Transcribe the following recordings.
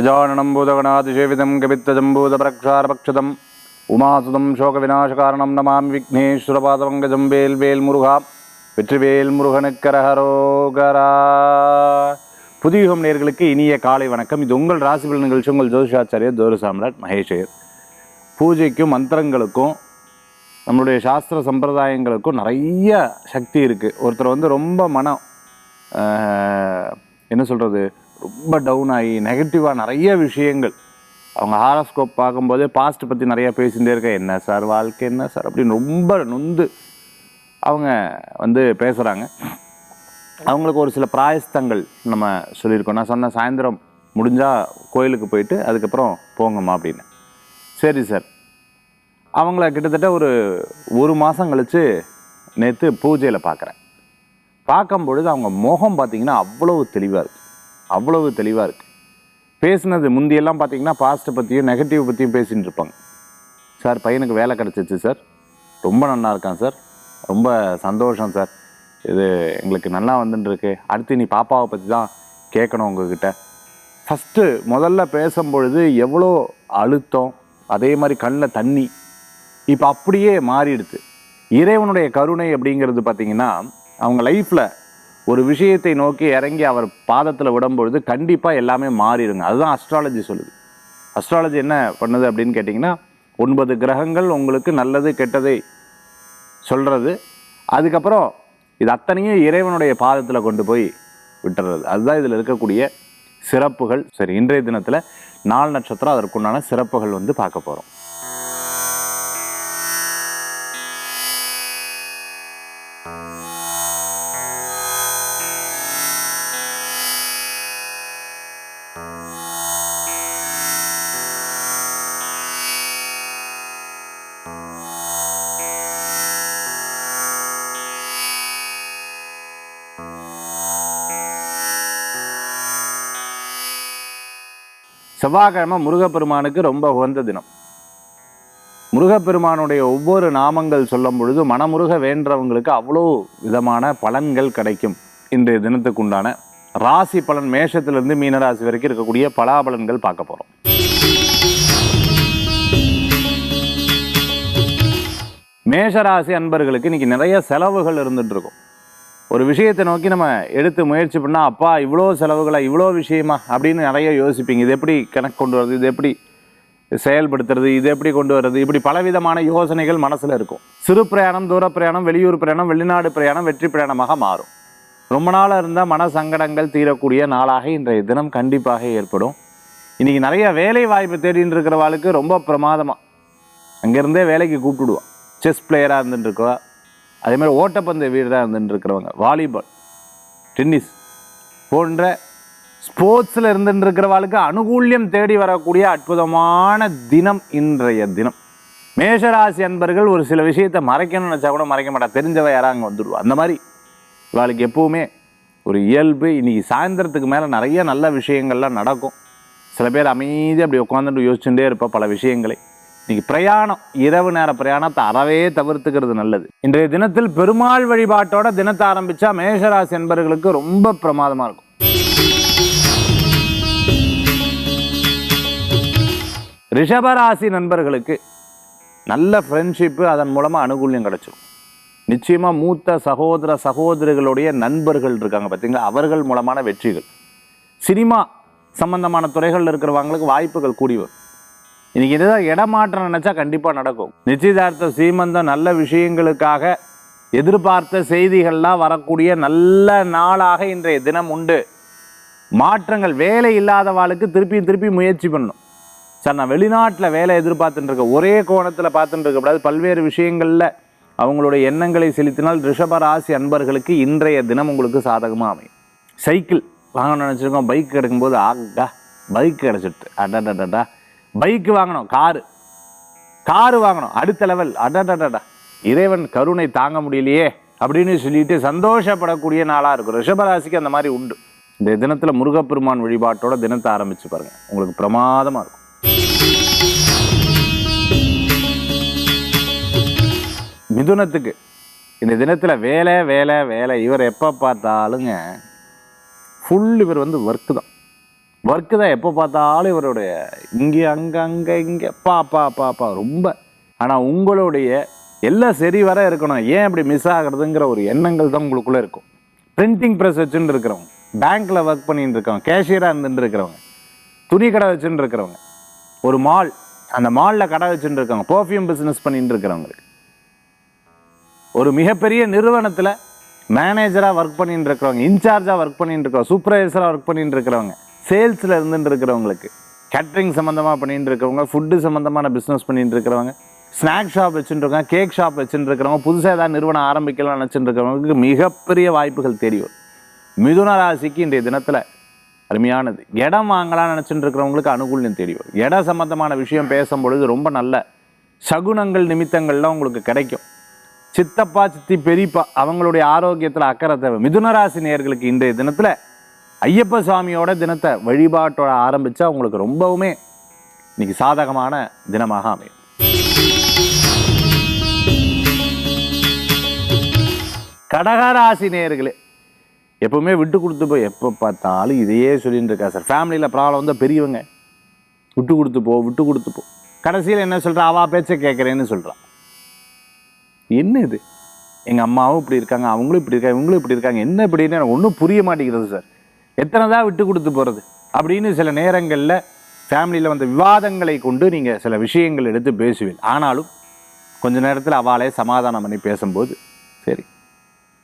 கஜானனம் பூதகணாதிசேவிதம் கவித்தஜம்பூதபரக்ஷாரபக்ஷதம் உமாசுதம் சோக விநாசகாரணம் விக்னேஸ்வர விக்னேஸ்வரபாதவங்கஜம் வேல் வேல் முருகா வெற்றிவேல் முருகனுக்கரஹரோகரா புதியுகம் நேர்களுக்கு இனிய காலை வணக்கம். இது உங்கள் ராசிபல் நிகழ்ச்சி. உங்கள் ஜோதிஷாச்சாரியர் ஜோதி சாம்ராட் மகேஷயர். பூஜைக்கும் மந்திரங்களுக்கும் நம்மளுடைய சாஸ்திர சம்பிரதாயங்களுக்கும் நிறைய சக்தி இருக்குது ஒருத்தர் வந்து ரொம்ப மனம் என்ன சொல்கிறது ரொம்ப டவுன் ஆகி நெகட்டிவாக நிறைய விஷயங்கள். அவங்க ஹாரோஸ்கோப் பார்க்கும்போதே பாஸ்ட் பற்றி நிறைய பேசிகிட்டே இருக்க என்ன சார் வாழ்க்கை என்ன சார் அப்படின்னு ரொம்ப நொந்து அவங்க வந்து பேசுகிறாங்க அவங்களுக்கு ஒரு சில பிராயஸ்தங்கள் நம்ம சொல்லியிருக்கோம். நான் சொன்ன சாயந்தரம் முடிஞ்சால் கோயிலுக்கு போயிட்டு அதுக்கப்புறம் போங்கம்மா அப்படின்னு. சரி சார் அவங்கள கிட்டத்தட்ட ஒரு ஒரு மாதம் கழித்து நேற்று பூஜையில் பார்க்குறேன். பார்க்கும் பொழுது அவங்க முகம் பார்த்தீங்கன்னா அவ்வளவு தெளிவாக இருக்குது அவ்வளவு தெளிவாக இருக்குது பேசினது முந்தியெல்லாம் பார்த்தீங்கன்னா பாஸ்ட்டை பற்றியும் நெகட்டிவ் பற்றியும் பேசின்னு இருப்பாங்க. சார் பையனுக்கு வேலை கிடச்சிச்சு சார் ரொம்ப நல்லா இருக்கான் சார் ரொம்ப சந்தோஷம் சார் இது எங்களுக்கு நல்லா வந்துட்டுருக்கு. அடுத்து நீ பாப்பாவை பற்றி தான் கேட்கணும் உங்ககிட்ட. ஃபஸ்ட்டு முதல்ல பேசும்பொழுது எவ்வளோ அழுத்தம் அதே மாதிரி கண்ணில் தண்ணி. இப்போ அப்படியே மாறிடுது. இறைவனுடைய கருணை அப்படிங்கிறது பார்த்திங்கன்னா அவங்க லைஃப்பில் ஒரு விஷயத்தை நோக்கி இறங்கி அவர் பாதத்தில் விடும்பொழுது கண்டிப்பாக எல்லாமே மாறிடுங்க. அதுதான் அஸ்ட்ராலஜி சொல்லுது. அஸ்ட்ராலஜி என்ன பண்ணுது அப்படின்னு கேட்டிங்கன்னா ஒன்பது கிரகங்கள் உங்களுக்கு நல்லது கெட்டதை சொல்கிறது அதுக்கப்புறம் இது அத்தனையும் இறைவனுடைய பாதத்தில் கொண்டு போய் விட்டுறது. அதுதான் இதில் இருக்கக்கூடிய சிறப்புகள். சரி இன்றைய தினத்தில் நாலு நட்சத்திரம் அதற்குண்டான சிறப்புகள் வந்து பார்க்க போகிறோம் செவ்வாய்க்கிழமை முருகப்பெருமானுக்கு ரொம்ப உகந்த தினம். முருகப்பெருமானுடைய ஒவ்வொரு நாமங்கள் சொல்லும் பொழுது மனமுருக வேண்டவங்களுக்கு அவ்வளோ விதமான பலன்கள் கிடைக்கும் இன்றைய தினத்துக்குண்டான ராசி பலன் மேஷத்திலிருந்து மீனராசி வரைக்கும் இருக்கக்கூடிய பலாபலன்கள் பார்க்க போகிறோம் மேஷராசி அன்பர்களுக்கு இன்னைக்கு நிறைய செலவுகள் இருந்துட்டு இருக்கும். ஒரு விஷயத்தை நோக்கி நம்ம எடுத்து முயற்சி பண்ணால் அப்பா இவ்வளோ செலவுகளை இவ்வளோ விஷயமா? அப்படின்னு நிறைய யோசிப்பீங்க. இது எப்படி கணக்கு கொண்டு வர்றது? இது எப்படி செயல்படுத்துறது? இது எப்படி கொண்டு வர்றது? இப்படி பலவிதமான யோசனைகள் மனசில் இருக்கும். சிறு பிரயாணம் தூர பிரயாணம் வெளியூர் பிரயாணம் வெளிநாடு பிரயாணம் வெற்றி பிரயாணமாக மாறும். ரொம்ப நாளாக இருந்தால் மன சங்கடங்கள் தீரக்கூடிய நாளாக இன்றைய தினம் கண்டிப்பாக ஏற்படும். இன்றைக்கி நிறைய வேலை வாய்ப்பு தேடின்னு இருக்கிறவாளுக்கு ரொம்ப பிரமாதமாக அங்கேருந்தே வேலைக்கு கூப்பிட்டுடுவான் செஸ் பிளேயராக இருந்துட்டு அதே மாதிரி ஓட்டப்பந்தய வீரராக இருந்துட்டு இருக்கிறவங்க வாலிபால் டென்னிஸ் போன்ற ஸ்போர்ட்ஸில் இருந்துட்டு இருக்கிறவாளுக்கு அனுகூல்யம் தேடி வரக்கூடிய அற்புதமான தினம் இன்றைய தினம். மேஷராசி அன்பர்கள் ஒரு சில விஷயத்தை மறைக்கணும்னு நினச்சா கூட மறைக்க மாட்டா. தெரிஞ்சவ யாராக அங்கே வந்துடுவா அந்த மாதிரி இவாளுக்கு எப்போவுமே ஒரு இயல்பு. இன்றைக்கி சாயந்தரத்துக்கு மேலே நிறைய நல்ல விஷயங்கள்லாம் நடக்கும். சில பேர் அமைதியாக அப்படி உட்காந்துட்டு யோசிச்சுட்டே இருப்பாள் பல விஷயங்களை. இன்னைக்கு பிரயாணம் இரவு நேர பிரயாணத்தை அறவே தவிர்த்துக்கிறது நல்லது. இன்றைய தினத்தில் பெருமாள் வழிபாட்டோட தினத்தை ஆரம்பிச்சா மேஷராசி என்பர்களுக்கு ரொம்ப பிரமாதமா இருக்கும். ரிஷபராசி நண்பர்களுக்கு நல்ல ஃப்ரெண்ட்ஷிப்பு அதன் மூலமாக அனுகூல்யம் கிடச்சிடும் நிச்சயமாக மூத்த சகோதர சகோதரிகளுடைய நண்பர்கள் இருக்காங்க பார்த்தீங்களா அவர்கள் மூலமான வெற்றிகள். சினிமா சம்பந்தமான துறைகளில் இருக்கிறவங்களுக்கு வாய்ப்புகள் கூடி வரும். இன்னைக்கு இதுதான் இடமாற்றம் நினைச்சா கண்டிப்பாக நடக்கும். நிச்சயதார்த்த சீமந்தம் நல்ல விஷயங்களுக்காக எதிர்பார்த்த செய்திகள்லாம் வரக்கூடிய நல்ல நாளாக இன்றைய தினம் உண்டு. மாற்றங்கள் வேலை இல்லாதவாளுக்கு திருப்பி திருப்பி முயற்சி பண்ணும். சார் நான் வெளிநாட்டில் வேலை எதிர்பார்த்துட்டு இருக்கேன் ஒரே கோணத்தில் பார்த்துட்டு இருக்கக்கூடாது பல்வேறு விஷயங்களில் அவங்களுடைய எண்ணங்களை செலுத்தினால் ரிஷப ராசி அன்பர்களுக்கு இன்றைய தினம் உங்களுக்கு சாதகமாக அமையும். சைக்கிள் வாங்கணும்னு நினச்சிருக்கோம் பைக் கிடைக்கும்போது ஆகா பைக் கிடச்சிட்டு அடடடடா. பைக் வாங்கணும் காரு. காரு வாங்கணும் அடுத்த லெவல் அடடடடா இறைவன் கருணை தாங்க முடியலையே அப்படின்னு சொல்லிட்டு சந்தோஷப்படக்கூடிய நாளாக இருக்கும். ரிஷபராசிக்கு அந்த மாதிரி உண்டு. இந்த தினத்தில் முருகப்பெருமான் வழிபாட்டோட தினத்தை ஆரம்பிச்சு பாருங்க. உங்களுக்கு பிரமாதமாக இருக்கும். மிதுனத்துக்கு. இந்த தினத்தில் வேலை வேலை வேலை. இவர் எப்போ பார்த்தாலுங்க ஃபுல் இவர் வந்து ஒர்க்கு தான். ஒர்க்கு தான் எப்போ பார்த்தாலும் இவருடைய இங்கே அங்கே அங்கே இங்கே பா பா பா பா ரொம்ப. ஆனால் உங்களுடைய எல்லாம் சரி வர இருக்கணும். ஏன் இப்படி மிஸ் ஆகிறதுங்கிற ஒரு எண்ணங்கள் தான் உங்களுக்குள்ளே இருக்கும். பிரிண்டிங் ப்ரெஸ் வச்சுன்னு இருக்கிறவங்க பேங்க்கில் ஒர்க் பண்ணிட்டு இருக்கவங்க கேஷியராக இருந்துட்டு இருக்கிறவங்க துணி கடை வச்சுட்டு இருக்கிறவங்க ஒரு மால் அந்த மாலில் கடை வச்சுட்டு இருக்கவங்க பர்ஃப்யூம் பிஸ்னஸ் பண்ணிட்டு இருக்கிறவங்களுக்கு ஒரு மிகப்பெரிய நிறுவனத்தில் மேனேஜராக ஒர்க் பண்ணிட்டு இருக்கிறவங்க இன்சார்ஜாக ஒர்க் பண்ணிட்டு இருக்கிறவங்க சூப்பர்வைசராக ஒர்க் பண்ணிட்டு இருக்கிறவங்க. சேல்ஸில் இருந்துட்டு இருக்கிறவங்களுக்கு கேட்ரிங் சம்மந்தமாக பண்ணிட்டு இருக்கிறவங்க ஃபுட்டு சம்மந்தமான பிஸ்னஸ் பண்ணிட்டு இருக்கிறவங்க ஸ்நாக் ஷாப் வச்சுருக்கவங்க கேக் ஷாப் வச்சுருக்கிறவங்க புதுசாக ஏதாவது நிறுவனம் ஆரம்பிக்கலாம் நினச்சிட்டு இருக்கிறவங்களுக்கு மிகப்பெரிய வாய்ப்புகள் தெரியும் மிதுன ராசிக்கு இன்றைய தினத்தில் அருமையானது. இடம் வாங்கலாம்னு நினச்சிட்டு இருக்கிறவங்களுக்கு அனுகூல்யம் தெரியும் இடம் சம்மந்தமான விஷயம் பேசும்பொழுது ரொம்ப நல்ல சகுனங்கள் நிமித்தங்கள்லாம் உங்களுக்கு கிடைக்கும். சித்தப்பா சித்தி பெரியப்பா அவங்களுடைய ஆரோக்கியத்தில் அக்கறை தேவை. மிதுனராசி நேர்களுக்கு இன்றைய தினத்தில் ஐயப்ப சுவாமியோட தினத்தை வழிபாட்டோட ஆரம்பித்தா உங்களுக்கு ரொம்பவுமே இன்னைக்கு சாதகமான தினமாக அமையும். கடகராசி நேர்களே எப்பவுமே விட்டு கொடுத்து போய் எப்போ பார்த்தாலும் இதையே சொல்லிட்டு இருக்கா சார். ஃபேமிலியில் ப்ராப்ளம் வந்தால் பெரியவங்க விட்டு கொடுத்து போ விட்டு கொடுத்து போ. கடைசியில் என்ன சொல்கிறா அவா பேச்சை கேட்குறேன்னு சொல்கிறான் என்ன இது? எங்கள் அம்மாவும் இப்படி இருக்காங்க அவங்களும் இப்படி இருக்காங்க இவங்களும் இப்படி இருக்காங்க என்ன இப்படின்னு எனக்கு ஒன்றும் புரிய மாட்டேங்கிறது சார். எத்தனை தான் விட்டு கொடுத்து போகிறது அப்படின்னு சில நேரங்களில் ஃபேமிலியில் வந்த விவாதங்களை கொண்டு நீங்கள் சில விஷயங்கள் எடுத்து பேசுவீங்க ஆனாலும் கொஞ்ச நேரத்தில் அவளே சமாதானம் பண்ணி பேசும்போது சரி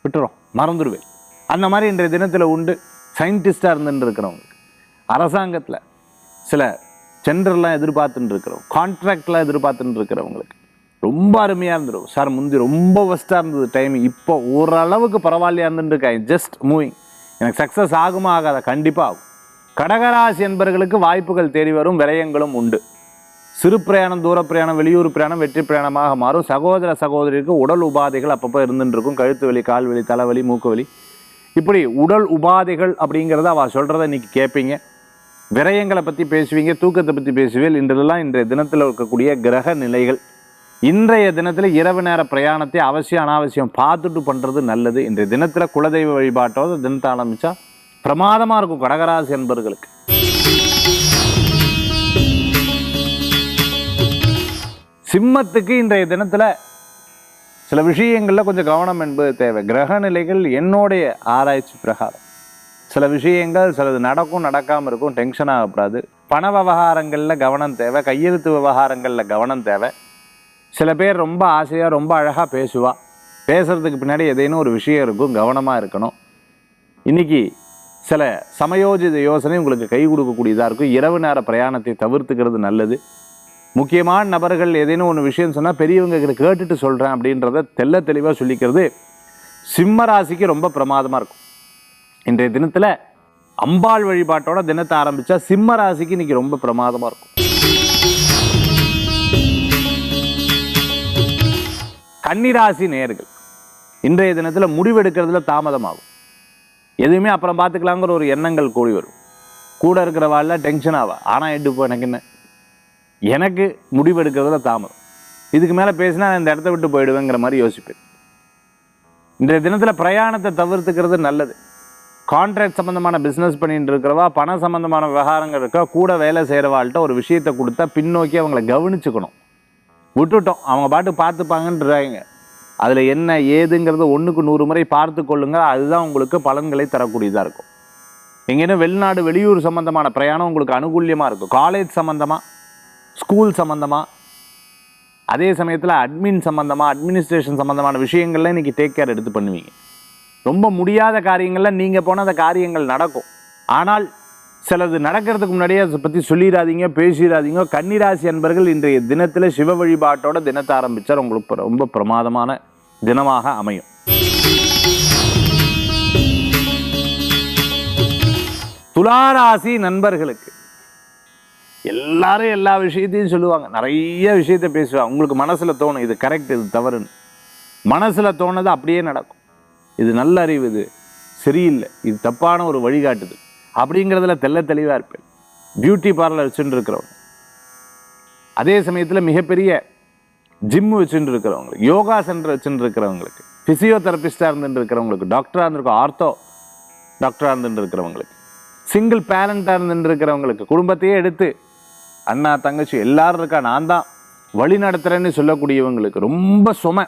விட்டுறோம் மறந்துடுவேன் அந்த மாதிரி இன்றைய தினத்தில் உண்டு சயின்டிஸ்டாக இருந்துட்டு இருக்கிறவங்களுக்கு அரசாங்கத்தில் சில சென்டர்லாம் எதிர்பார்த்துட்டு இருக்கிறோம். கான்ட்ராக்ட்லாம் எதிர்பார்த்துட்டு இருக்கிறவங்களுக்கு. ரொம்ப அருமையாக இருந்துடும் சார் முந்தி ரொம்ப ஒஸ்ட்டாக இருந்தது டைம் இப்போ ஓரளவுக்கு பரவாயில்லையா இருந்துட்டு இருக்கேன். ஜஸ்ட் மூவிங் எனக்கு சக்ஸஸ் ஆகுமா ஆகாத? கண்டிப்பாக ஆகும். கடகராசி என்பவர்களுக்கு வாய்ப்புகள் தேடி வரும் விரயங்களும் உண்டு. சிறு பிரயாணம் தூர பிரயாணம் வெளியூர் பிரயாணம் வெற்றி பிரயாணமாக மாறும். சகோதர சகோதரிக்கு உடல் உபாதைகள் அப்பப்போ இருந்துட்டு இருக்கும் கழுத்து வலி கால் வலி தலைவலி மூக்கு வலி. இப்படி உடல் உபாதைகள் அப்படிங்கிறத அவள் சொல்கிறத இன்னைக்கு கேட்பீங்க விரயங்களை பற்றி பேசுவீங்க தூக்கத்தை பற்றி பேசுவீர்கள் இன்றெல்லாம் இன்றைய தினத்தில் இருக்கக்கூடிய கிரக நிலைகள். இன்றைய தினத்தில் இரவு நேர பிரயாணத்தை அவசியம் அனாவசியம் பார்த்துட்டு பண்ணுறது நல்லது. இன்றைய தினத்தில் குலதெய்வ வழிபாட்டோட தினத்தை ஆரம்பித்தா பிரமாதமாக இருக்கும் கடகராசி என்பர்களுக்கு சிம்மத்துக்கு இன்றைய தினத்தில் சில விஷயங்களில் கொஞ்சம் கவனம் என்பது தேவை. கிரக நிலைகள் என்னுடைய ஆராய்ச்சி பிரகாரம். சில விஷயங்கள் சிலது நடக்கும் நடக்காமல் இருக்கும் டென்ஷன் ஆகக்கூடாது. பண விவகாரங்களில் கவனம் தேவை. கையெழுத்து விவகாரங்களில் கவனம் தேவை. சில பேர் ரொம்ப ஆசையாக ரொம்ப அழகாக பேசுவாள் பேசுகிறதுக்கு பின்னாடி ஏதேனும் ஒரு விஷயம் இருக்கும் கவனமாக இருக்கணும். இன்னைக்கு சில சமயோஜித யோசனை உங்களுக்கு கை கொடுக்கக்கூடியதாக இருக்கும். இரவு நேர பிரயாணத்தை தவிர்த்துக்கிறது நல்லது. முக்கியமான நபர்கள் ஏதேனும் ஒன்று விஷயம் சொன்னால் பெரியவங்க கிட்ட கேட்டுட்டு சொல்கிறேன் அப்படின்றத தெள்ள தெளிவாக சொல்லிக்கிறது சிம்ம ராசிக்கு ரொம்ப பிரமாதமாக இருக்கும். இன்றைய தினத்தில் அம்பாள் வழிபாட்டோட தினத்தை ஆரம்பித்தா சிம்ம ராசிக்கு இன்னைக்கு ரொம்ப பிரமாதமாக இருக்கும். கன்னிராசி நேர்கள் இன்றைய தினத்தில் முடிவெடுக்கிறதுல தாமதமாகும். எதுவுமே அப்புறம் பார்த்துக்கலாங்கிற ஒரு எண்ணங்கள் கூடி வரும். கூட இருக்கிற வாழ்ல டென்ஷன் ஆவா? ஆனால் எடுப்போ எனக்கு என்ன? எனக்கு முடிவெடுக்கிறதுல தாமதம். இதுக்கு மேலே பேசினா நான் இந்த இடத்த விட்டு போயிடுவேங்கிற மாதிரி யோசிப்பேன். இன்றைய தினத்தில் பிரயாணத்தை தவிர்த்துக்கிறது நல்லது. கான்ட்ராக்ட் சம்மந்தமான பிஸ்னஸ் பண்ணிட்டு இருக்கிறவா பண சம்மந்தமான விவகாரங்கள் இருக்கா கூட வேலை செய்கிறவாள்கிட்ட ஒரு விஷயத்தை கொடுத்தா பின்னோக்கி அவங்கள கவனிச்சுக்கணும். விட்டுட்டோம். அவங்க பாட்டு பார்த்துப்பாங்கன்றாங்க. அதில் என்ன ஏதுங்கிறத ஒன்றுக்கு நூறு முறை பார்த்து கொள்ளுங்கள் அதுதான் உங்களுக்கு பலன்களை தரக்கூடியதாக இருக்கும். எங்கேனா வெளிநாடு வெளியூர் சம்மந்தமான பிரயாணம் உங்களுக்கு அனுகூல்யமாக இருக்கும். காலேஜ் சம்மந்தமாக ஸ்கூல் சம்மந்தமாக அதே சமயத்தில் அட்மின் சம்மந்தமாக அட்மினிஸ்ட்ரேஷன் சம்மந்தமான விஷயங்கள்லாம் இன்றைக்கி டேக் கேர் எடுத்து பண்ணுவீங்க. ரொம்ப முடியாத காரியங்களில் நீங்கள் போன அந்த காரியங்கள் நடக்கும். ஆனால் சிலது நடக்கிறதுக்கு முன்னாடியே அதை பற்றி சொல்லிடாதீங்க பேசிடாதீங்க. கன்னிராசி அன்பர்கள் இன்றைய தினத்தில் சிவ வழிபாட்டோட தினத்தை ஆரம்பித்தால் உங்களுக்கு ரொம்ப பிரமாதமான தினமாக அமையும். துளாராசி நண்பர்களுக்கு எல்லாரும் எல்லா விஷயத்தையும் சொல்லுவாங்க. நிறைய விஷயத்தை பேசுவாங்க. உங்களுக்கு மனசில் தோணும் இது கரெக்ட் இது தவறுன்னு. மனசில் தோணுது அப்படியே நடக்கும். இது நல்ல அறிவு இது சரியில்லை. இது தப்பான ஒரு வழிகாட்டுது அப்படிங்கிறதுல தெள்ள தெளிவாக இருப்பேன். பியூட்டி பார்லர் வச்சுட்டு இருக்கிறவங்க அதே சமயத்தில் மிகப்பெரிய ஜிம் வச்சுட்டு இருக்கிறவங்களுக்கு யோகா சென்டர் வச்சுட்டு இருக்கிறவங்களுக்கு ஃபிசியோதெரபிஸ்டாக இருந்துட்டு இருக்கிறவங்களுக்கு டாக்டராக இருந்திருக்கும் ஆர்த்தோ டாக்டராக இருந்துட்டு இருக்கிறவங்களுக்கு சிங்கிள் பேரண்ட்டாக இருந்துட்டு இருக்கிறவங்களுக்கு குடும்பத்தையே எடுத்து அண்ணா தங்கச்சி எல்லாரும் இருக்கா நான் தான் வழி நடத்துகிறேன்னு சொல்லக்கூடியவங்களுக்கு ரொம்ப சுமை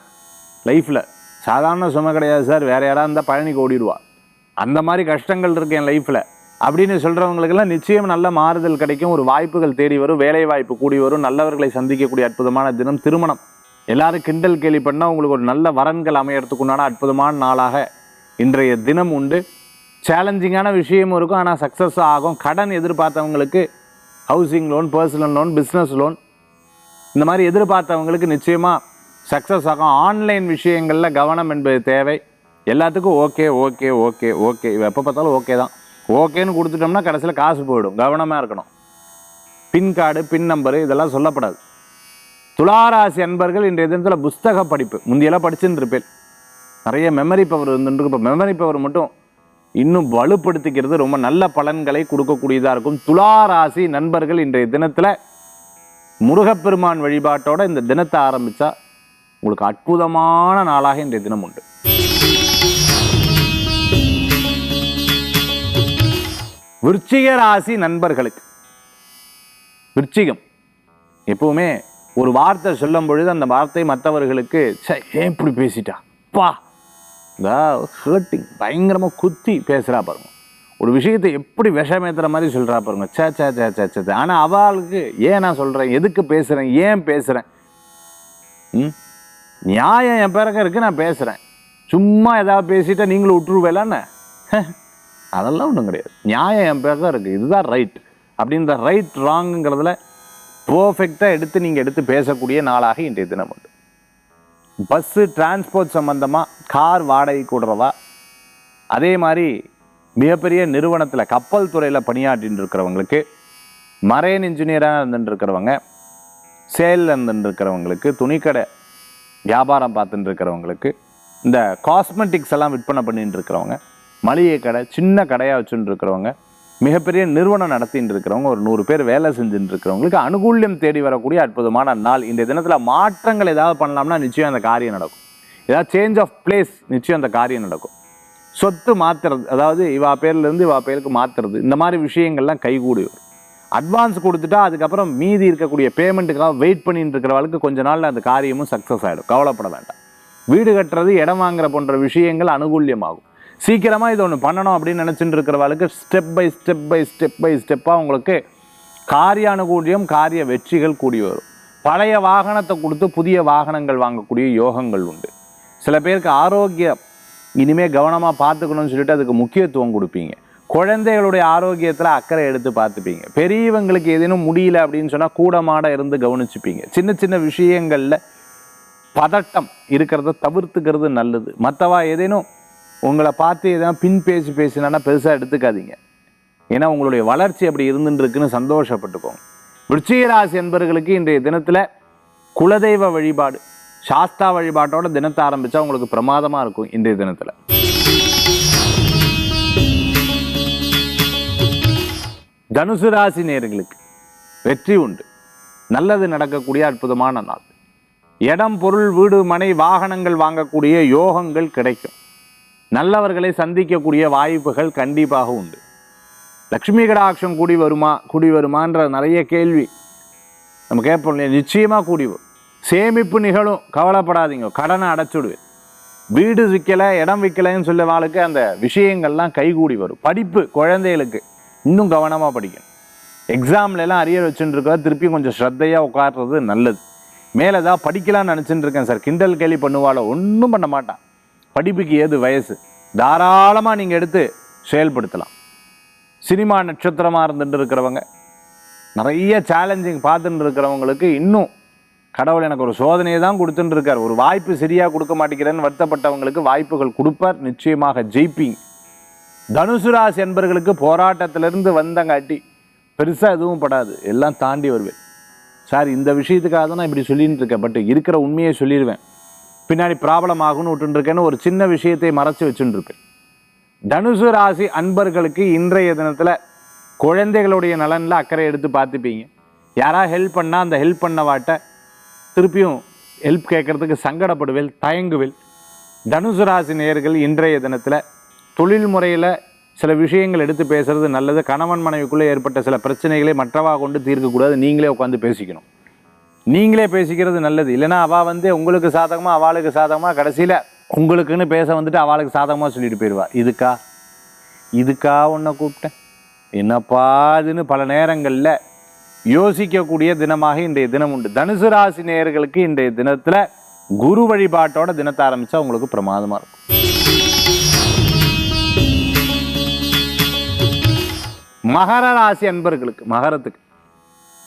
லைஃப்பில் சாதாரண சுமை கிடையாது சார் வேற யாராவது இருந்தால் பழனிக்கு ஓடிடுவா. அந்த மாதிரி கஷ்டங்கள் இருக்கு என் லைஃப்பில் அப்படின்னு சொல்கிறவங்களுக்கெல்லாம் நிச்சயம் நல்ல மாறுதல் கிடைக்கும். ஒரு வாய்ப்புகள் தேடி வரும். வேலை வாய்ப்பு கூடி வரும். நல்லவர்களை சந்திக்கக்கூடிய அற்புதமான தினம் திருமணம். எல்லாரும் கிண்டல் கேலி பண்ணால் உங்களுக்கு ஒரு நல்ல வரன்கள் அமையறதுக்குண்டான அற்புதமான நாளாக இன்றைய தினம் உண்டு. சேலஞ்சிங்கான விஷயமும் இருக்கும். ஆனால் சக்ஸஸ் ஆகும். கடன் எதிர்பார்த்தவங்களுக்கு housing loan personal loan business loan இந்த மாதிரி எதிர்பார்த்தவங்களுக்கு நிச்சயமாக சக்ஸஸ் ஆகும். ஆன்லைன் விஷயங்களில் கவனம் என்பது தேவை. எல்லாத்துக்கும் ஓகே ஓகே ஓகே ஓகே எப்போ பார்த்தாலும் ஓகே தான். ஓகேன்னு கொடுத்துட்டோம்னா கடைசியில் காசு போயிடும். கவனமாக இருக்கணும். பின் கார்டு பின் நம்பரு இதெல்லாம் சொல்லப்படாது. துளாராசி அன்பர்கள் இன்றைய தினத்தில் புஸ்தக படிப்பு. முந்தியெல்லாம் படிச்சுன்னு இருப்பேன். நிறைய மெமரி பவர் இருந்துருக்கு இப்போ மெமரி பவர் மட்டும் இன்னும் வலுப்படுத்திக்கிறது ரொம்ப நல்ல பலன்களை கொடுக்கக்கூடியதாக இருக்கும். துளாராசி நண்பர்கள் இன்றைய தினத்தில் முருகப்பெருமான் வழிபாட்டோட இந்த தினத்தை ஆரம்பித்தா உங்களுக்கு அற்புதமான நாளாக இன்றைய தினம் உண்டு. விருச்சிக ராசி நண்பர்களுக்கு. விருச்சிகம். எப்பவுமே ஒரு வார்த்தை சொல்லும் பொழுது அந்த வார்த்தை மற்றவர்களுக்கு ச்சே ஏன் இப்படி பேசிட்டா? பா. இந்த ஹர்ட்டிங் பயங்கரமாக குத்தி பேசுகிறா பாருங்க. ஒரு விஷயத்தை எப்படி விஷமேத்துற மாதிரி சொல்கிறா பாருங்க. சே சே சே சே சே ஆனால் அவளுக்கு ஏன் நான் சொல்கிறேன் எதுக்கு பேசுகிறேன் ஏன் பேசுகிறேன் ம்? நியாயம் என் பிறகு இருக்கு நான் பேசுகிறேன் சும்மா ஏதாவது பேசிட்டா நீங்களும் விட்டுருவேலான்னு அதெல்லாம் ஒன்றும் கிடையாது. நியாயம் என் பேர் தான் இருக்குது இதுதான் ரைட் அப்படின்ற ரைட் ராங்குங்கிறதுல பர்ஃபெக்டாக எடுத்து நீங்கள் எடுத்து பேசக்கூடிய நாளாக இன்றைய தினம் உண்டு. பஸ்ஸு டிரான்ஸ்போர்ட் சம்மந்தமாக கார் வாடகை கூடுறதா அதே மாதிரி மிகப்பெரிய நிறுவனத்தில் கப்பல் துறையில் பணியாற்றின்னு இருக்கிறவங்களுக்கு மரைன் இன்ஜினியராக இருந்துட்டு இருக்கிறவங்க சேலில் இருந்துட்டு இருக்கிறவங்களுக்கு துணிக்கடை வியாபாரம் பார்த்துட்டு இருக்கிறவங்களுக்கு இந்த காஸ்மெட்டிக்ஸ் எல்லாம் விற்பனை பண்ணிட்டு இருக்கிறவங்க மளிகை கடை சின்ன கடையாக வச்சுட்டு இருக்கிறவங்க மிகப்பெரிய நிறுவனம் நடத்தின்னு இருக்கிறவங்க ஒரு நூறு பேர் வேலை செஞ்சுட்டு இருக்கிறவங்களுக்கு அனுகூல்யம் தேடி வரக்கூடிய அற்புதமான நாள். இந்த தினத்தில் மாற்றங்கள் ஏதாவது பண்ணலாம்னா நிச்சயம் அந்த காரியம் நடக்கும். ஏதாவது சேஞ்ச் ஆஃப் பிளேஸ் நிச்சயம் அந்த காரியம் நடக்கும். சொத்து மாற்றுறது அதாவது இவா பேர்லேருந்து இவா பேருக்கு மாத்துறது இந்த மாதிரி விஷயங்கள்லாம் கைகூடி வரும் அட்வான்ஸ் கொடுத்துட்டா அதுக்கப்புறம் மீதி இருக்கக்கூடிய பேமெண்ட்டுக்காக வெயிட் பண்ணிட்டு இருக்கிறவளுக்கு கொஞ்ச நாளில் அந்த காரியமும் சக்ஸஸ் ஆகிடும் கவலைப்பட வேண்டாம். வீடு கட்டுறது இடம் வாங்குற போன்ற விஷயங்கள் அனுகூல்யமாகும். சீக்கிரமாக இது ஒன்று பண்ணணும் அப்படின்னு நினச்சிட்டு இருக்கிறவளுக்கு step by step by step by ஸ்டெப்பாக உங்களுக்கு காரியானுகூலியம் காரிய வெற்றிகள் கூடி வரும். பழைய வாகனத்தை கொடுத்து புதிய வாகனங்கள் வாங்கக்கூடிய யோகங்கள் உண்டு. சில பேருக்கு ஆரோக்கியம் இனிமேல் கவனமாக பார்த்துக்கணும்னு சொல்லிட்டு அதுக்கு முக்கியத்துவம் கொடுப்பீங்க. குழந்தைகளுடைய ஆரோக்கியத்தில் அக்கறை எடுத்து பார்த்துப்பீங்க. பெரியவங்களுக்கு ஏதேனும் முடியல அப்படின்னு சொன்னால் கூடமாட இருந்து கவனிச்சுப்பீங்க. சின்ன சின்ன விஷயங்களில் பதட்டம் இருக்கிறத தவிர்த்துக்கிறது நல்லது. மற்றவா ஏதேனும் உங்களை பார்த்து எதாவது பின் பேசி பேசினா பெருசாக எடுத்துக்காதீங்க. ஏன்னா உங்களுடைய வளர்ச்சி அப்படி இருந்துட்டுருக்குன்னு சந்தோஷப்பட்டுக்கோங்க. விருச்சிகராசி என்பவர்களுக்கு இன்றைய தினத்தில் குலதெய்வ வழிபாடு சாஸ்தா வழிபாட்டோட தினத்தை ஆரம்பித்தா உங்களுக்கு பிரமாதமாக இருக்கும் இன்றைய தினத்தில். தனுசு ராசி நேர்களுக்கு வெற்றி உண்டு. நல்லது நடக்கக்கூடிய அற்புதமான நாள். இடம் பொருள் வீடு மனை வாகனங்கள் வாங்கக்கூடிய யோகங்கள் கிடைக்கும். நல்லவர்களை சந்திக்கக்கூடிய வாய்ப்புகள் கண்டிப்பாக உண்டு. லக்ஷ்மி கடாட்சம் கூடி வருமா கூடி வருமான்ற நிறைய கேள்வி. நம்ம கேட்போம் இல்லையா நிச்சயமாக கூடி வரும். சேமிப்பு நிகழும் கவலைப்படாதீங்க கடனை அடைச்சிடுவேன். வீடு விற்கலை இடம் விற்கலைன்னு சொல்ல வாழ்க்கை அந்த விஷயங்கள்லாம் கைகூடி வரும். படிப்பு குழந்தைகளுக்கு இன்னும் கவனமாக படிக்கணும். எக்ஸாம்ல அரியர் வச்சுட்டுருக்கா திருப்பி கொஞ்சம் ஸ்ரத்தையாக உட்காடுறது நல்லது. மேலே ஏதாவது படிக்கலாம்னு நினச்சிட்டு இருக்கேன் சார். கிண்டல் கேலி பண்ணுவாளோ ஒன்றும் பண்ண மாட்டான். படிப்புக்கு ஏது வயசு? தாராளமாக நீங்கள் எடுத்து செயல்படுத்தலாம். சினிமா நட்சத்திரமாக இருந்துட்டு இருக்கிறவங்க நிறைய சேலஞ்சிங் பார்த்துட்டு இருக்கிறவங்களுக்கு இன்னும் கடவுள் எனக்கு ஒரு சோதனையை தான் கொடுத்துட்டு இருக்கார் ஒரு வாய்ப்பு சரியாக கொடுக்க மாட்டேங்கிறேன்னு வருத்தப்பட்டவங்களுக்கு வாய்ப்புகள் கொடுப்பார். நிச்சயமாக ஜெயிப்பீங்க. தனுசு ராசி என்பர்களுக்கு போராட்டத்திலிருந்து வந்தங்காட்டி பெருசாக எதுவும் படாது. எல்லாம் தாண்டி வருவேன். சார் இந்த விஷயத்துக்காக தான் நான் இப்படி சொல்லிட்டு இருக்கேன் பட் இருக்கிற உண்மையை சொல்லிடுவேன் பின்னாடி ப்ராப்ளம் ஆகும்னு விட்டுருக்கேன்னு ஒரு சின்ன விஷயத்தை மறைச்சு வச்சுட்டு தனுசு ராசி அன்பர்களுக்கு இன்றைய தினத்தில் குழந்தைகளுடைய நலனில் அக்கறை எடுத்து பார்த்துப்பீங்க. யாராவது ஹெல்ப் பண்ணால் அந்த ஹெல்ப் பண்ண வாட்ட திருப்பியும் ஹெல்ப் கேட்கறதுக்கு சங்கடப்படுவேல் தயங்குவேல். தனுசு ராசி நேயர்கள் இன்றைய தினத்தில் தொழில் முறையில் சில விஷயங்கள் எடுத்து பேசுகிறது நல்லது. கணவன் மனைவிக்குள்ளே ஏற்பட்ட சில பிரச்சனைகளை மற்றவா கொண்டு தீர்க்கக்கூடாது. நீங்களே உட்காந்து பேசிக்கணும். நீங்களே பேசிக்கிறது நல்லது. இல்லைன்னா அவள் வந்து உங்களுக்கு சாதகமாக அவளுக்கு சாதகமாக கடைசியில் உங்களுக்குன்னு பேச வந்துட்டு அவளுக்கு சாதகமாக சொல்லிட்டு போயிடுவா இதுக்கா? இதுக்கா உன்னை கூப்பிட்டேன்? என்னப்பா இதுன்னு பல நேரங்களில் யோசிக்கக்கூடிய தினமாக இன்றைய தினம் உண்டு. தனுசு ராசி நேயர்களுக்கு இன்றைய தினத்தில் குரு வழிபாட்டோட தினத்தை ஆரம்பித்தா உங்களுக்கு பிரமாதமாக இருக்கும். மகர ராசி அன்பர்களுக்கு மகரத்துக்கு.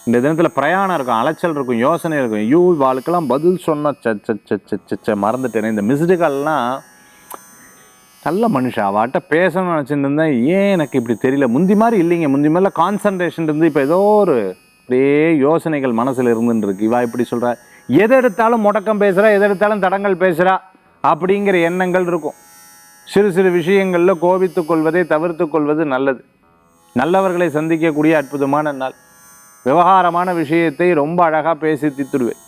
இந்த தினத்தில் பிரயாணம் இருக்கும் அலைச்சல் இருக்கும் யோசனை இருக்கும். ஐயோ வாழ்க்கெல்லாம் பதில் சொன்ன ச மறந்துட்டேனே. இந்த மிஸ்டு கால்லாம் நல்ல மனுஷன். அவட்ட பேசணும்னு நினச்சிட்டு இருந்தேன் ஏன் எனக்கு இப்படி தெரியல? முந்தி மாதிரி இல்லைங்க. முந்தி மாதிரிலாம் கான்சன்ட்ரேஷன் இருந்து இப்போ ஏதோ ஒரு அப்படியே யோசனைகள் மனசில் இருந்துட்டு இருக்கு. இவா இப்படி சொல்கிறா எதை எடுத்தாலும் முடக்கம் பேசுகிறா எதை எடுத்தாலும் தடங்கள் பேசுகிறா அப்படிங்கிற எண்ணங்கள் இருக்கும். சிறு சிறு விஷயங்களில் கோபித்துக் கொள்வதை தவிர்த்து கொள்வது நல்லது. நல்லவர்களை சந்திக்கக்கூடிய அற்புதமான நாள். விவகாரமான விஷயத்தை ரொம்ப அழகாக பேசி தித்துடுவேன்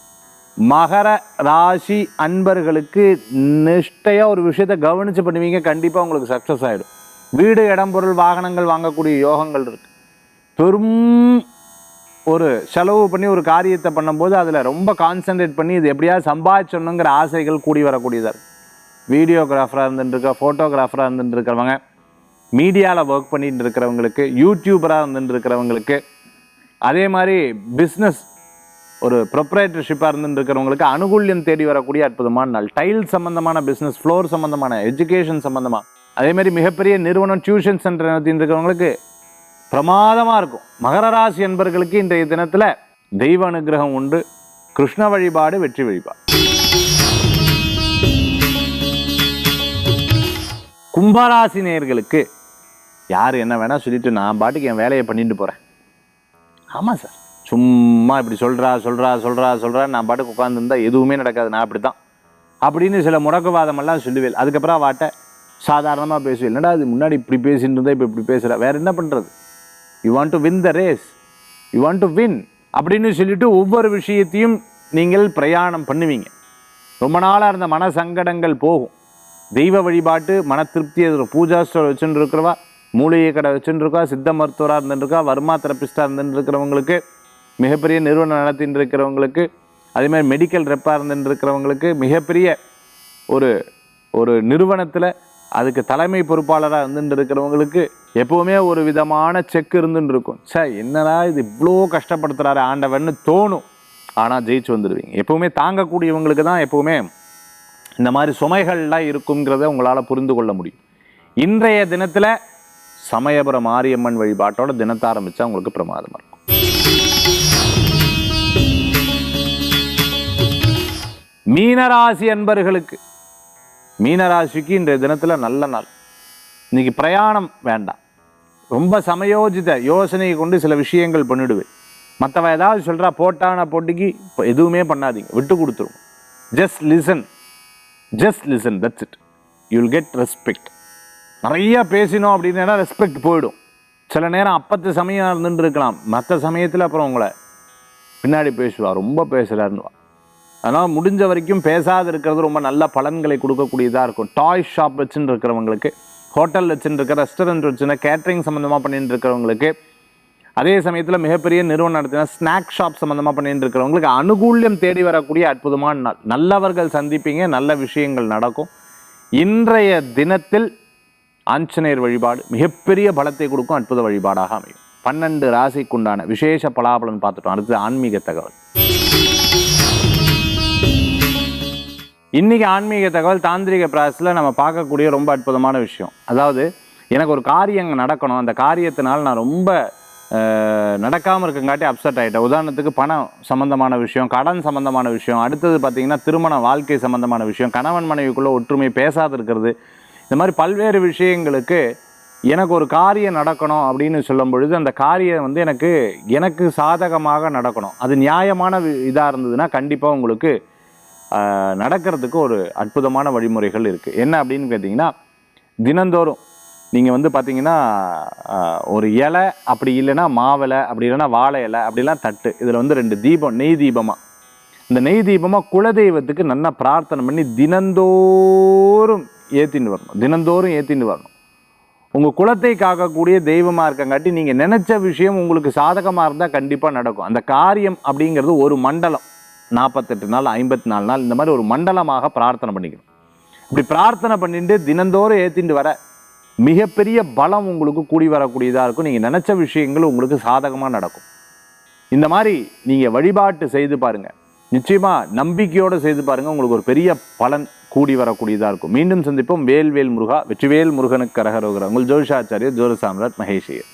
மகர ராசி அன்பர்களுக்கு நிஷ்டையாக ஒரு விஷயத்தை கவனித்து பண்ணுவீங்க கண்டிப்பாக உங்களுக்கு சக்ஸஸ் ஆகிடும் வீடு இடம் பொருள் வாகனங்கள் வாங்கக்கூடிய யோகங்கள் இருக்கு. பெரும் ஒரு செலவு பண்ணி ஒரு காரியத்தை பண்ணும்போது அதில் ரொம்ப கான்சென்ட்ரேட் பண்ணி இது எப்படியாவது சம்பாதிச்சணுங்கிற ஆசைகள் கூடி வரக்கூடியதாக இருக்குது வீடியோகிராஃபராக இருந்துட்டுருக்க ஃபோட்டோகிராஃபராக இருந்துட்டு இருக்கிறவங்க மீடியாவில் ஒர்க் பண்ணிட்டு இருக்கிறவங்களுக்கு யூடியூபராக இருந்துட்டு இருக்கிறவங்களுக்கு அதே மாதிரி பிஸ்னஸ் ஒரு ப்ரொப்ரேட்டர்ஷிப்பாக இருந்துருக்கிறவங்களுக்கு அனுகூல்யம் தேடி வரக்கூடிய அற்புதமான நாள். டைல் சம்மந்தமான பிஸ்னஸ் ஃப்ளோர் சம்மந்தமான எஜுகேஷன் சம்மந்தமாக அதேமாதிரி மிகப்பெரிய நிறுவனம் டியூஷன் சென்டர் நடத்திட்டு இருக்கிறவங்களுக்கு பிரமாதமாக இருக்கும். மகர ராசி என்பர்களுக்கு இன்றைய தினத்தில் தெய்வ அனுகிரகம் உண்டு. கிருஷ்ண வழிபாடு வெற்றி வழிபாடு. கும்பராசி நேயர்களுக்கு யார் என்ன வேணால் சொல்லிட்டு நான் பாட்டுக்கு என் வேலையை பண்ணிட்டு போகிறேன் ஆமாம் சார். சும்மா இப்படி சொல்கிறா சொல்கிறா சொல்கிறா சொல்கிறா நான் பாட்டுக்கு உட்காந்துருந்தா எதுவுமே நடக்காது நான் அப்படி தான் அப்படின்னு சில முடக்குவாதமெல்லாம் சொல்லுவேன். அதுக்கப்புறம் வாட்ட சாதாரணமாக பேசுவேன். என்னடா அது முன்னாடி இப்படி பேசிட்டு இருந்தால் இப்போ இப்படி பேசுகிற வேறு என்ன பண்ணுறது you want to win the race you want to win அப்படின்னு சொல்லிட்டு ஒவ்வொரு விஷயத்தையும் நீங்கள் பிரயாணம் பண்ணுவீங்க. ரொம்ப நாளாக இருந்த மன சங்கடங்கள் போகும். தெய்வ வழிபாட்டு மன திருப்தி அது பூஜா ஸ்டோர் வச்சுட்டு இருக்கிறவா மூலிகை கடை வச்சுருக்கா சித்த மருத்துவராக இருந்துருக்கா வருமா வர்மா தெரபிஸ்டாக மிகப்பெரிய நிறுவனம் நடத்திட்டு இருக்கிறவங்களுக்கு அதேமாதிரி மெடிக்கல் ரெப்பாக இருந்துருக்கிறவங்களுக்கு மிகப்பெரிய ஒரு ஒரு நிறுவனத்தில் அதுக்கு தலைமை பொறுப்பாளராக இருந்துட்டு இருக்கிறவங்களுக்கு எப்போவுமே ஒரு விதமான செக் இருந்துட்டு இருக்கும் சே என்னடா இது இவ்வளோ கஷ்டப்படுத்துகிறாரு ஆண்டவன்னு தோணும். ஆனால் ஜெயிச்சு வந்துடுவீங்க எப்போவுமே தாங்கக்கூடியவங்களுக்கு தான் எப்போவுமே இந்த மாதிரி சுமைகள்லாம் இருக்குங்கிறத உங்களால் புரிந்து கொள்ள முடியும். இன்றைய தினத்தில் சமயபுரம் மாரியம்மன் வழிபாட்டோட தினத்தை ஆரம்பித்தா உங்களுக்கு பிரமாதமாக இருக்கும். மீனராசி அன்பர்களுக்கு மீனராசிக்கு இன்றைய தினத்தில் நல்ல நாள். இன்றைக்கி பிரயாணம் வேண்டாம். ரொம்ப சமயோஜித யோசனையை கொண்டு சில விஷயங்கள் பண்ணிவிடுவேன் மற்றவ ஏதாவது சொல்கிறா போட்டான போட்டிக்கு இப்போ எதுவுமே பண்ணாதீங்க. விட்டு கொடுத்துருவோம். Just listen just listen that's it you'll get respect நிறைய பேசினோம் அப்படின்னா ரெஸ்பெக்ட் போயிடும். சில நேரம் அப்பத்து சமயம் இருந்துட்டு இருக்கலாம் மற்ற சமயத்தில் அப்புறம் உங்களை பின்னாடி பேசுவா ரொம்ப பேசுகிறாருன்னு அதனால் முடிஞ்ச வரைக்கும் பேசாது இருக்கிறது ரொம்ப நல்ல பலன்களை கொடுக்கக்கூடியதாக இருக்கும். டாய் ஷாப் வச்சுன்னு இருக்கிறவங்களுக்கு ஹோட்டல் வச்சுன்னு இருக்க ரெஸ்டாரண்ட் வச்சுன்னா கேட்ரிங் சம்மந்தமாக பண்ணிட்டு இருக்கிறவங்களுக்கு அதே சமயத்தில் மிகப்பெரிய நிறுவனம் நடத்தினா ஸ்நாக் ஷாப் சம்மந்தமாக பண்ணிட்டு இருக்கிறவங்களுக்கு அனுகூல்யம் தேடி வரக்கூடிய அற்புதமான நாள். நல்லவர்கள் சந்திப்பீங்க நல்ல விஷயங்கள் நடக்கும். இன்றைய தினத்தில் ஆஞ்சநேயர் வழிபாடு மிகப்பெரிய பலத்தை கொடுக்கும் அற்புத வழிபாடாக அமையும். பன்னெண்டு ராசிக்குண்டான விசேஷ பலாபலன் பார்த்துட்டோம். அடுத்து ஆன்மீக தகவல். இன்றைக்கி ஆன்மீக தகவல் தாந்திரிக பிராசஸில் நம்ம பார்க்கக்கூடிய ரொம்ப அற்புதமான விஷயம். அதாவது எனக்கு ஒரு காரியம் நடக்கணும். அந்த காரியத்தினால் நான் ரொம்ப நடக்காமல் இருக்கங்காட்டி அப்செட் ஆகிட்டேன் உதாரணத்துக்கு பணம் சம்மந்தமான விஷயம் கடன் சம்மந்தமான விஷயம் அடுத்தது பார்த்திங்கன்னா திருமண வாழ்க்கை சம்மந்தமான விஷயம் கணவன் மனைவிக்குள்ளே ஒற்றுமை பேசாது இருக்கிறது இந்த மாதிரி பல்வேறு விஷயங்களுக்கு எனக்கு ஒரு காரியம் நடக்கணும் அப்படின்னு சொல்லும் பொழுது அந்த காரியம் வந்து எனக்கு எனக்கு சாதகமாக நடக்கணும். அது நியாயமான இதாக இருந்ததுன்னா கண்டிப்பாக உங்களுக்கு நடக்கிறதுக்கு ஒரு அற்புதமான வழிமுறைகள் இருக்குது என்ன அப்படின்னு கேட்டிங்கன்னா தினந்தோறும் நீங்கள் வந்து பார்த்தீங்கன்னா ஒரு இலை அப்படி இல்லைன்னா மாவிலை அப்படி இல்லைன்னா வாழை இலை அப்படிலாம் தட்டு. இதில் வந்து ரெண்டு தீபம் நெய் தீபமாக இந்த நெய் தீபமாக குலதெய்வத்துக்கு நல்லா பிரார்த்தனை பண்ணி தினந்தோறும் ஏற்றின்னு வரணும். தினந்தோறும் ஏற்றின்னு வரணும். உங்கள் குலத்தை காக்கக்கூடிய தெய்வமாக இருக்கங்காட்டி நீங்கள் நினச்ச விஷயம் உங்களுக்கு சாதகமாக இருந்தால் கண்டிப்பாக நடக்கும். அந்த காரியம் அப்படிங்கிறது ஒரு மண்டலம். நாற்பத்தெட்டு நாள் ஐம்பத்தி நாலு நாள் இந்த மாதிரி ஒரு மண்டலமாக பிரார்த்தனை பண்ணிக்கணும். இப்படி பிரார்த்தனை பண்ணிட்டு தினந்தோறும் ஏற்றிட்டு வர மிகப்பெரிய பலம் உங்களுக்கு கூடி வரக்கூடியதாக இருக்கும். நீங்கள் நினச்ச விஷயங்கள் உங்களுக்கு சாதகமாக நடக்கும். இந்த மாதிரி நீங்கள் வழிபாட்டு செய்து பாருங்க. நிச்சயமாக நம்பிக்கையோடு செய்து பாருங்க. உங்களுக்கு ஒரு பெரிய பலன் கூடி வரக்கூடியதாக இருக்கும். மீண்டும் சந்திப்போம். வேல்வேல் முருகா வெற்றிவேல் முருகனுக்கு கரகரோகிற உங்கள் ஜோதிஷாச்சாரியர் ஜோதி சாம்ராட் மகேஷியர்